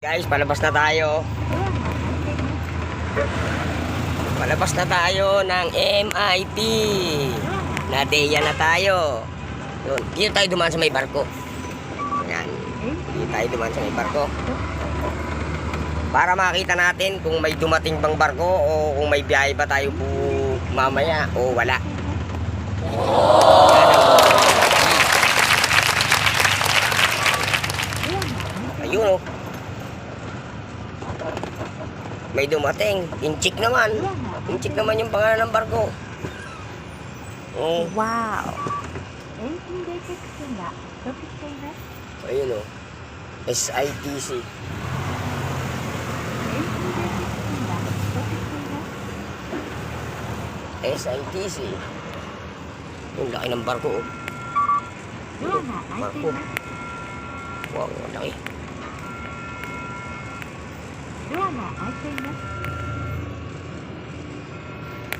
Guys, palabas na tayo. Palabas na tayo ng MIT. Nadeya na tayo. Yun, dito tayo dumaan sa may barko. Yan. Dito tayo dumaan sa may barko. Para makita natin kung may dumating bang barko o kung may biyahe ba tayo po mamaya o wala. Yan ang Ayun oh may dumating. Inchik naman. Inchik naman yung pangalan ng barko. Hmm. Oh. Wow. Ayun o. Oh. SITC. SITC. Yung laki ng barko. Oh. Barko. Wow, laki.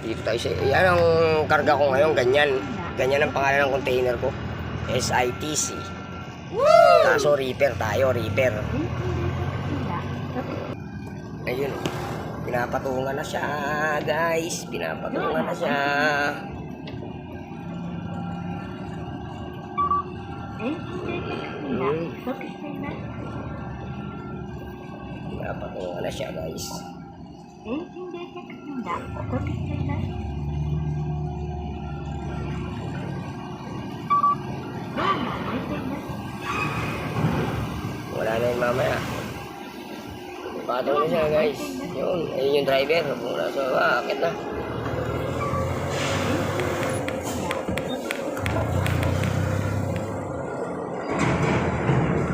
Dito tayo sa... Yan ang karga ko ngayon, ganyan. Ganyan ang pangalan ng container ko. SITC. Kaso reaper tayo, reaper. Ayun. Pinapatungan na siya, guys. Pinapatungan na siya. Hmm. Napakawala siya guys. Wala na yung mamaya. Patong na siya guys. Yun, ayun yung driver. Mula sa baba, na.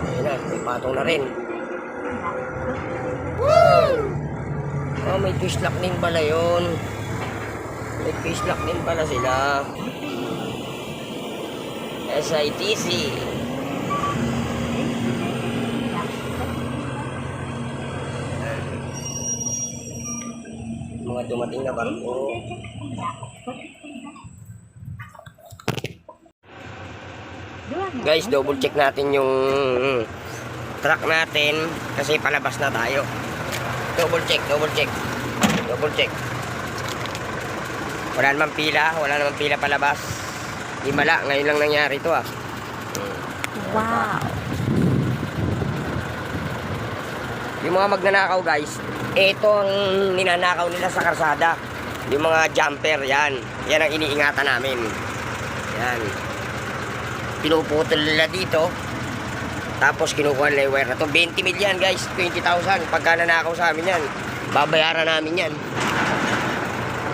Ayun na, patong na rin. May twist lock din pala yun. May lock din pala sila. SITC. Mga dumating na barko. Guys, double check natin yung truck natin kasi palabas na tayo. Double check, double check. Double check. Wala namang pila, wala namang pila palabas. Di mala, ngayon lang nangyari to ah. Wow. Yung mga magnanakaw guys, ito ang ninanakaw nila sa karsada. Yung mga jumper, yan. Yan ang iniingatan namin. Yan. Pinuputol nila dito. Tapos kinukuha nila yung wire na to. 20 mil yan guys, 20,000. Pagka nanakaw sa amin yan, babayaran namin yan.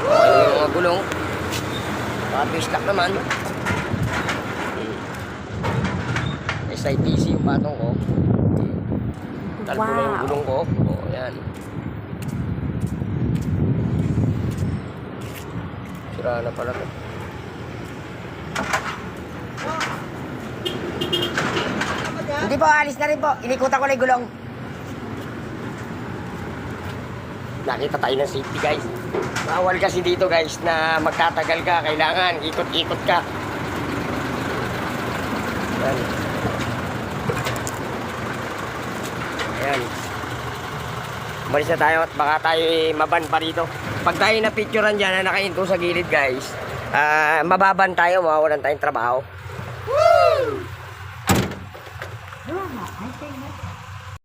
Okay, yung mga gulong. Mga lock naman. SITC yung patong ko. Talbo na yung Wow. gulong ko. O, yan. Sira na pala to. Hindi po, alis na rin po. Inikutan ko na yung gulong. Nakita tayo ng safety guys. Bawal kasi dito guys na magtatagal ka. Kailangan ikot-ikot ka. Yan. Ayan. Umalis na tayo at baka tayo eh, maban pa rito. Pag tayo na picturean dyan na nakahinto sa gilid guys, ah mababan tayo, mawawalan tayong trabaho.